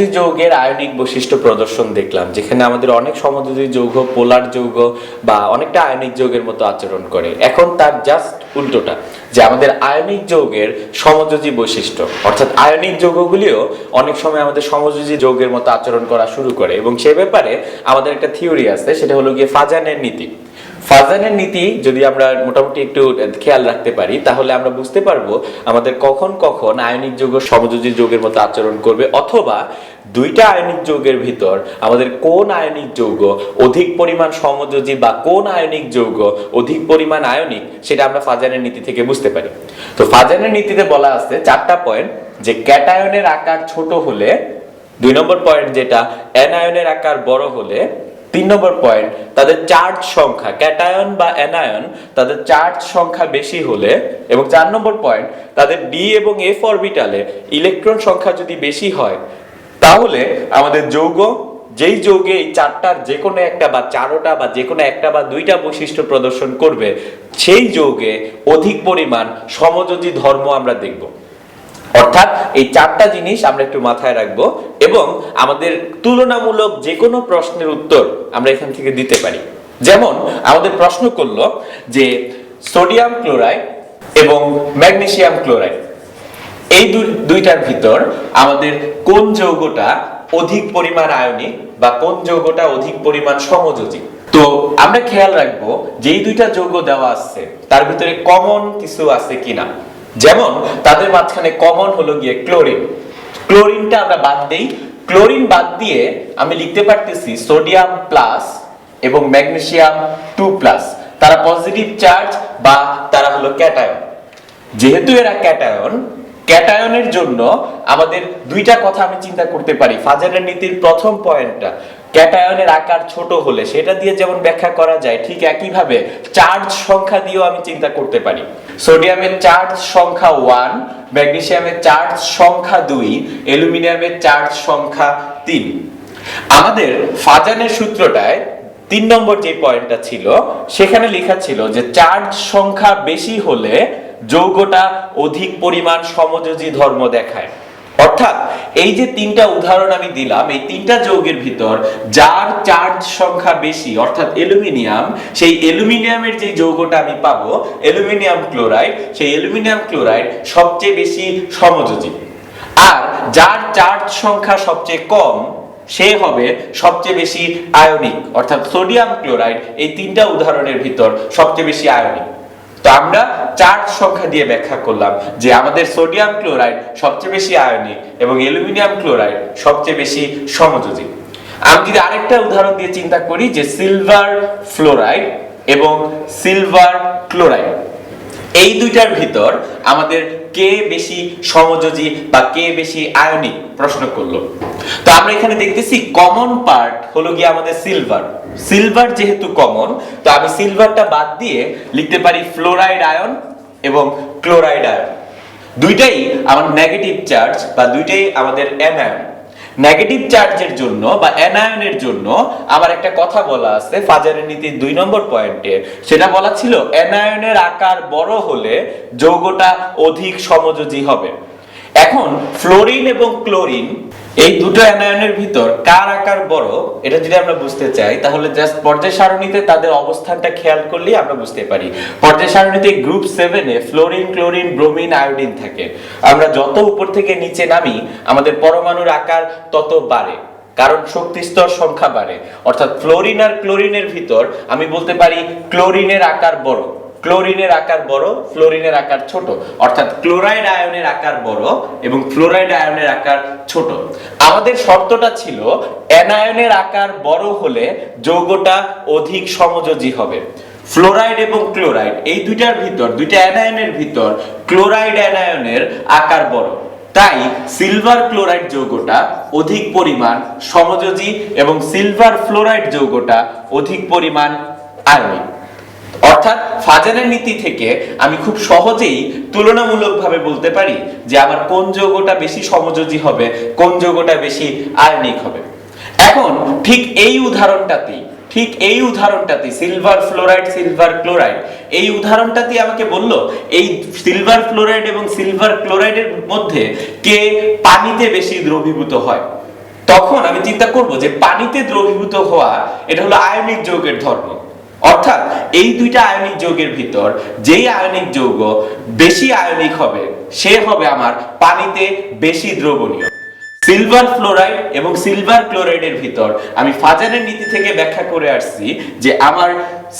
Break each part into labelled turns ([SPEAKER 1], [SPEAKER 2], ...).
[SPEAKER 1] সমযোজী যৌগের আয়নিক বৈশিষ্ট্য প্রদর্শন দেখলাম, যেখানে আমাদের অনেক সমযোজী যৌগ, পোলার যৌগ বা অনেকটা আয়নিক যৌগের মতো আচরণ করে। এখন তার জাস্ট উল্টোটা, যে আমাদের আয়নিক যৌগের সমযোজী বৈশিষ্ট্য, অর্থাৎ আয়নিক যৌগগুলিও অনেক সময় আমাদের সমযোজী যৌগের মতো আচরণ করা শুরু করে। এবং সে ব্যাপারে আমাদের একটা থিওরি আছে, সেটা হলো গিয়ে ফাজানের নীতি। ফাজানের নীতি যদি আমরা মোটামুটি একটু খেয়াল রাখতে পারি, তাহলে আমরা বুঝতে পারব আমাদের কখন কখন আয়নিক যৌগ সমযোজী যৌগের মতো আচরণ করবে, অথবা দুইটা আয়নিক যৌগের ভিতর আমাদের কোন আয়নিক যৌগ অধিক পরিমাণ সমযোজী বা কোন আয়নিক যৌগ অধিক পরিমাণ আয়নিক, সেটা আমরা ফাজানের নীতি থেকে বুঝতে পারি। তো ফাজানের নীতিতে বলা আছে চারটা পয়েন্ট, যে ক্যাটায়নের আকার ছোট হলে, দুই নম্বর পয়েন্ট যেটা, অ্যানায়নের আকার বড় হলে তিন নম্বর পয়েন্ট তাদের চার্জ সংখ্যা ক্যাটায়ন বা অ্যানায়ন তাদের চার্জ সংখ্যা বেশি হলে, এবং চার নম্বর পয়েন্ট তাদের ডি এবং এফ অরবিটালে ইলেকট্রন সংখ্যা যদি বেশি হয়, তাহলে আমাদের যৌগ, যেই যৌগে এই চারটার যে কোনো একটা বা চারোটা বা যে কোনো একটা বা দুইটা বৈশিষ্ট্য প্রদর্শন করবে, সেই যৌগে অধিক পরিমাণ সমযোজী ধর্ম আমরা দেখব। অর্থাৎ এই চারটা জিনিস আমরা একটু মাথায় রাখব এবং আমাদের তুলনামূলক যে কোনো প্রশ্নের উত্তর আমরা এখান থেকে দিতে পারি। যেমন আমাদের প্রশ্ন করল যে সোডিয়াম ক্লোরাইড এবং ম্যাগনেসিয়াম ক্লোরাইড, এই দুই- দুইটার ভিতর আমাদের কোন যৌগটা অধিক পরিমাণ আয়নিক বা কোন যৌগটা অধিক পরিমাণ সমযোজী? তো আমরা খেয়াল রাখব যে এই দুইটা যৌগ দেওয়া আছে, তার ভিতরে কমন কিছু আছে কিনা। যেমন তাদের মাঝখানে কমন হলো গিয়ে ক্লোরিন ক্লোরিনটা আমরা বাদ দেই। ক্লোরিন বাদ দিয়ে আমি লিখতে পারতেছি সোডিয়াম প্লাস এবং ম্যাগনেসিয়াম টু প্লাস তারা পজিটিভ চার্জ বা তারা হলো ক্যাটায়ন যেহেতু এরা ক্যাটায়ন ক্যাটায়নের জন্য আমাদের দুইটা কথা আমি চিন্তা করতে পারি। ফাজারের নীতির প্রথম পয়েন্টটা ক্যাটায়নের আকার ছোট হলে সেটা দিয়ে যেমন ব্যাখ্যা করা যায়, ঠিক একইভাবে চার্জ সংখ্যা দিয়েও আমি চিন্তা করতে পারি। সোডিয়ামের চার্জ সংখ্যা ওয়ান ম্যাগনেসিয়ামের চার্জ সংখ্যা দুই, অ্যালুমিনিয়ামের চার্জ সংখ্যা তিন। আমাদের ফাজানের সূত্রটায় তিন নম্বর যে পয়েন্টটা ছিল, সেখানে লেখা ছিল যে চার্জ সংখ্যা বেশি হলে যৌগটা অধিক পরিমাণ সমযোজী ধর্ম দেখায়। অর্থাৎ এই যে তিনটা উদাহরণ আমি দিলাম, এই তিনটা যৌগের ভিতর যার চার্জ সংখ্যা বেশি, অর্থাৎ অ্যালুমিনিয়াম সেই অ্যালুমিনিয়ামের যে যৌগটা আমি পাবো অ্যালুমিনিয়াম ক্লোরাইড সেই অ্যালুমিনিয়াম ক্লোরাইড সবচেয়ে বেশি সমযোজী। আর যার চার্জ সংখ্যা সবচেয়ে কম, সে হবে সবচেয়ে বেশি আয়নিক অর্থাৎ সোডিয়াম ক্লোরাইড এই তিনটা উদাহরণের ভিতর সবচেয়ে বেশি আয়নিক তো আমরা চার সংখ্যা দিয়ে ব্যাখ্যা করলাম যে আমাদের সোডিয়াম ক্লোরাইড সবচেয়ে বেশি আয়নিক এবং অ্যালুমিনিয়াম ক্লোরাইড সবচেয়ে বেশি সমযোজী। আমি যদি আরেকটা উদাহরণ দিয়ে চিন্তা করি যে সিলভার ফ্লোরাইড এবং সিলভার ক্লোরাইড, এই দুইটার ভিতর আমাদের কে বেশি সমযোজী বা কে বেশি আয়নিক প্রশ্ন করল। তো আমরা এখানে দেখতেছি কমন পার্ট হলো গিয়ে আমাদের সিলভার সিলভার যেহেতু কমন তো আমি সিলভারটা বাদ দিয়ে লিখতে পারি ফ্লোরাইড আয়ন এবং ক্লোরাইড আয়ন দুইটাই আমার নেগেটিভ চার্জ বা দুইটাই আমাদের অ্যানায়ন নেগেটিভ চার্জের জন্য বা অ্যানায়নের জন্য আমার একটা কথা বলা আছে ফাজারের নীতির দুই নম্বর পয়েন্টে সেটা বলা ছিল অ্যানায়নের আকার বড় হলে যৌগটা অধিক সমযোজী হবে। এখন ফ্লোরিন এবং ক্লোরিন এই দুটো অ্যানায়নের ভিতর কার আকার বড়, এটা যদি আমরা বুঝতে চাই, তাহলে জাস্ট পর্যায় সারণীতে তাদের অবস্থানটা খেয়াল করলেই আমরা বুঝতে পারি। পর্যায় সারণীতে গ্রুপ সেভেনে ফ্লোরিন ক্লোরিন ব্রোমিন আয়োডিন থাকে। আমরা যত উপর থেকে নিচে নামি, আমাদের পরমাণুর আকার তত বাড়ে। কারণ শক্তি স্তর সংখ্যা বাড়ে। অর্থাৎ ফ্লোরিন আর ক্লোরিনের ভিতর আমি বলতে পারি ক্লোরিনের আকার বড়। ক্লোরিনের আকার বড়, ফ্লোরিনের আকার ছোট। অর্থাৎ ক্লোরাইড আয়নের আকার বড় এবং ফ্লোরাইড আয়নের আকার ছোট। আমাদের শর্তটা ছিল, অ্যানায়নের আকার বড় হলে যৌগটা অধিক সমযোজী হবে। ফ্লোরাইড এবং ক্লোরাইড, এই দুইটার ভিতর, দুইটা অ্যানায়নের ভিতর ক্লোরাইড অ্যানায়নের আকার বড়। তাই সিলভার ক্লোরাইড যৌগটা অধিক পরিমাণ সমযোজী এবং সিলভার ফ্লোরাইড যৌগটা অধিক পরিমাণ আয়নিক অর্থাৎ ফাজানের নীতি থেকে আমি খুব সহজেই তুলনামূলকভাবে বলতে পারি যে আমার কোন যৌগটা বেশি সমযোজী হবে, কোন যৌগটা বেশি আয়নিক হবে। এখন ঠিক এই উদাহরণটাতেই, ঠিক এই উদাহরণটাতে সিলভার ফ্লোরাইড সিলভার ক্লোরাইড এই উদাহরণটাতে আমাকে বলল, এই সিলভার ফ্লোরাইড এবং সিলভার ক্লোরাইডের মধ্যে কে পানিতে বেশি দ্রবীভূত হয়? তখন আমি চিন্তা করব যে পানিতে দ্রবীভূত হওয়া, এটা হলো আয়নিক যৌগের ধর্ম। অর্থাৎ এই দুইটা আয়নিক যৌগের ভিতর যেই আয়নিক যৌগ বেশি আয়নিক হবে, সে হবে আমার পানিতে বেশি দ্রবণীয়। সিলভার ফ্লোরাইড এবং সিলভার ক্লোরাইডের ভিতর আমি ফাজারের নীতি থেকে ব্যাখ্যা করে আসছি যে আমার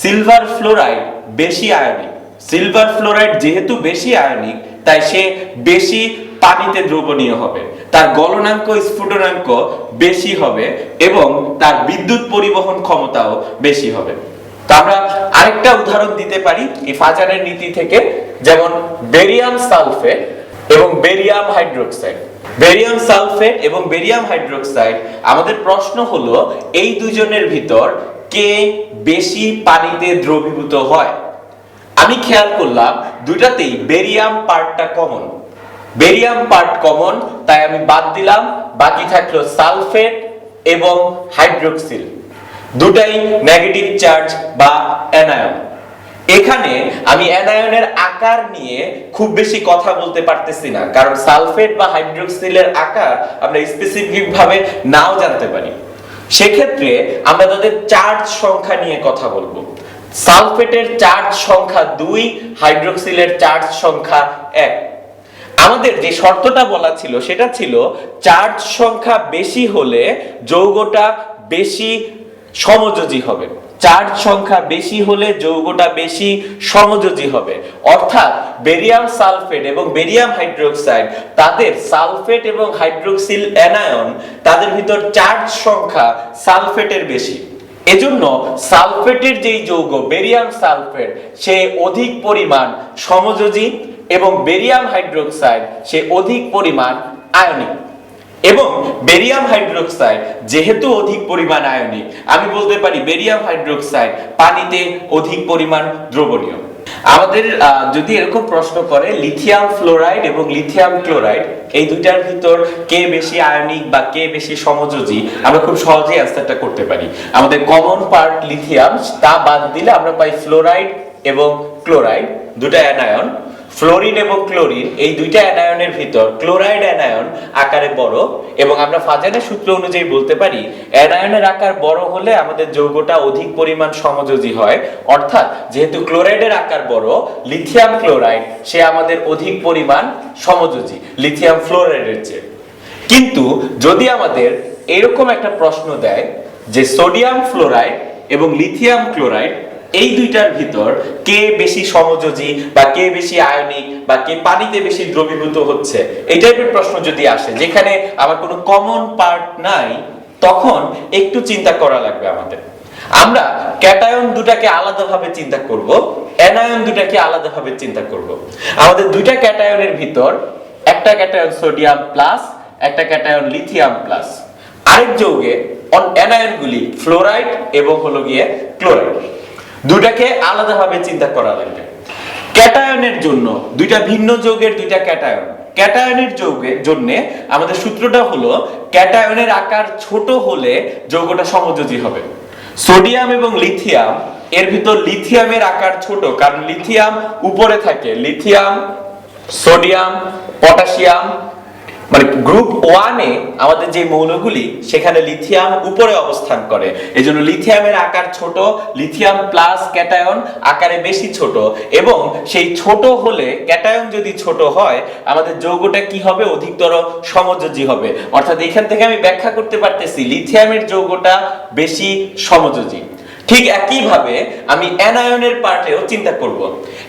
[SPEAKER 1] সিলভার ফ্লোরাইড বেশি আয়নিক। সিলভার ফ্লোরাইড যেহেতু বেশি আয়নিক, তাই সে বেশি পানিতে দ্রবণীয় হবে। তার গলনাঙ্ক, স্ফুটনাঙ্ক বেশি হবে এবং তার বিদ্যুৎ পরিবহন ক্ষমতাও বেশি হবে। তো আমরা আরেকটা উদাহরণ দিতে পারি এই ফাজারের নীতি থেকে, যেমন বেরিয়াম সালফেট এবং বেরিয়াম হাইড্রোক্সাইড। বেরিয়াম সালফেট এবং বেরিয়াম হাইড্রোক্সাইড, আমাদের প্রশ্ন হলো, এই দুজনের ভিতর কে বেশি পানিতে দ্রবীভূত হয়? আমি খেয়াল করলাম দুটাতেই বেরিয়াম পার্টটা কমন বেরিয়াম পার্ট কমন তাই আমি বাদ দিলাম, বাকি থাকল সালফেট এবং হাইড্রোক্সিল। দুটাই নেগেটিভ চার্জ বা অ্যানায়ন এখানে আমি অ্যানায়নের আকার নিয়ে খুব বেশি কথা বলতে পারতেছি না, কারণ সালফেট বা হাইড্রোক্সিলের আকার আমরা স্পেসিফিক ভাবে নাও জানতে পারি। সেক্ষেত্রে আমরা তাদের চার্জ সংখ্যা নিয়ে কথা বলব। সালফেটের চার্জ সংখ্যা দুই, হাইড্রোক্সিলের চার্জ সংখ্যা এক। আমাদের যে শর্তটা বলা ছিল, সেটা ছিল চার্জ সংখ্যা বেশি হলে যৌগটা বেশি সমযোজী হবে। চার্জ সংখ্যা বেশি হলে যৌগটা বেশি সমযোজী হবে। অর্থাৎ বেরিয়াম সালফেট এবং বেরিয়াম হাইড্রোক্সাইড, তাদের সালফেট এবং হাইড্রোক্সিল অ্যানায়ন, তাদের ভিতর চার্জ সংখ্যা সালফেটের বেশি। এজন্য সালফেটের যেই যৌগ, বেরিয়াম সালফেট, সে অধিক পরিমাণ সমযোজী এবং বেরিয়াম হাইড্রোক্সাইড, সে অধিক পরিমাণ আয়নিক। এবং বেরিয়াম হাইড্রোক্সাইড যেহেতু অধিক পরিমাণ আয়নিক, আমি বলতে পারি বেরিয়াম হাইড্রোক্সাইড পানিতে অধিক পরিমাণ দ্রবণীয়। আমাদের যদি এরকম প্রশ্ন করে লিথিয়াম ফ্লোরাইড এবং লিথিয়াম ক্লোরাইড এই দুইটার ভিতর কে বেশি আয়নিক বা কে বেশি সমযোজী, আমরা খুব সহজেই অ্যান্সারটা করতে পারি। আমাদের কমন পার্ট লিথিয়াম তা বাদ দিলে আমরা পাই ফ্লোরাইড এবং ক্লোরাইড দুটা অ্যানায়ন ফ্লোরিন এবং ক্লোরিন, এই দুইটা অ্যানায়নের ভিতর ক্লোরাইড অ্যানায়ন আকারে বড় এবং আমরা ফাজানের সূত্র অনুযায়ী বলতে পারি, অ্যানায়নের আকার বড় হলে আমাদের যৌগটা অধিক পরিমাণ সমযোজী হয়। অর্থাৎ যেহেতু ক্লোরাইডের আকার বড়, লিথিয়াম ক্লোরাইড, সে আমাদের অধিক পরিমাণ সমযোজী, লিথিয়াম ফ্লোরাইডের চেয়ে। কিন্তু যদি আমাদের এরকম একটা প্রশ্ন দেয় যে সোডিয়াম ফ্লোরাইড এবং লিথিয়াম ক্লোরাইড এই দুইটার ভিতর কে বেশি সমযোজী বা কে বেশি আয়নিক বা কে পানিতে বেশি দ্রবীভূত হচ্ছে, এই টাইপের প্রশ্ন যদি আসে, যেখানে আমার কোনো কমন পার্ট নাই, তখন একটু চিন্তা করা লাগবে আমাদের। আমরা ক্যাটায়ন দুটাকে আলাদাভাবে চিন্তা করব, অ্যানায়ন দুটাকে আলাদাভাবে চিন্তা করব। আমাদের দুইটা ক্যাটায়নের ভিতর, একটা ক্যাটায়ন সোডিয়াম প্লাস, একটা ক্যাটায়ন লিথিয়াম প্লাস। আরেক যৌগে অ্যানায়নগুলি ফ্লোরাইড এবং হলো গিয়ে ক্লোরাইড। দুটাকে আলাদাভাবে চিন্তা করা লাগবে। ক্যাটায়নের জন্য, দুইটা ভিন্ন যৌগের দুইটা ক্যাটায়ন। ক্যাটায়নের যৌগের জন্য আমাদের সূত্রটা হলো, ক্যাটায়নের আকার ছোট হলে যৌগটা সমযোজী হবে। সোডিয়াম এবং লিথিয়াম, এর ভিতর লিথিয়ামের আকার ছোট, কারণ লিথিয়াম উপরে থাকে। লিথিয়াম, সোডিয়াম, পটাশিয়াম মানে গ্রুপ ওয়ানে আমাদের যে মৌলগুলি, সেখানে লিথিয়াম উপরে অবস্থান করে। এজন্য লিথিয়ামের আকার ছোট লিথিয়াম প্লাস ক্যাটায়ন আকারে বেশি ছোট। এবং সেই ছোট হলে ক্যাটায়ন যদি ছোট হয়, আমাদের যৌগটা কি হবে? অধিকতর সমযোজী হবে। অর্থাৎ এখান থেকে আমি ব্যাখ্যা করতে পারতেছি লিথিয়ামের যৌগটা বেশি সমযোজী। ঠিক একইভাবে আমি অ্যানায়নের পার্টেও চিন্তা করব।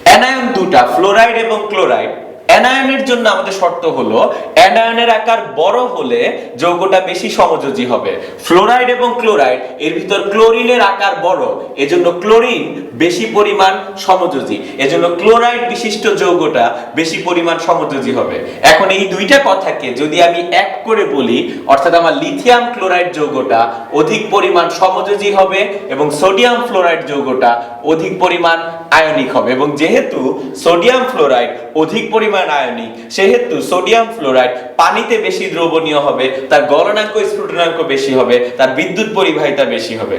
[SPEAKER 1] অ্যানায়ন দুটা ফ্লোরাইড এবং ক্লোরাইড অ্যানায়নের জন্য আমাদের শর্ত হলো অ্যানায়নের আকার বড় হলে যৌগটা বেশি সমযোজী হবে। ফ্লোরাইড এবং ক্লোরাইড, এর ভিতর ক্লোরিনের আকার বড়, এজন্য ক্লোরিন বেশি পরিমাণ সমযোজী এজন্য ক্লোরাইড বিশিষ্ট যৌগটা বেশি পরিমাণ সমযোজী হবে। এখন এই দুইটা কথাকে যদি আমি এক করে বলি, অর্থাৎ আমার লিথিয়াম ক্লোরাইড যৌগটা অধিক পরিমাণ সমযোজী হবে এবং সোডিয়াম ফ্লোরাইড যৌগটা অধিক পরিমাণ আয়নিক হবে এবং যেহেতু সোডিয়াম ফ্লোরাইড অধিক পরিমাণ আয়নিক, সেহেতু সোডিয়াম ফ্লোরাইড পানিতে বেশি দ্রবণীয় হবে, তার গলনাঙ্ক, স্ফুটনাঙ্ক বেশি হবে, তার বিদ্যুৎ পরিবাহিতা বেশি হবে।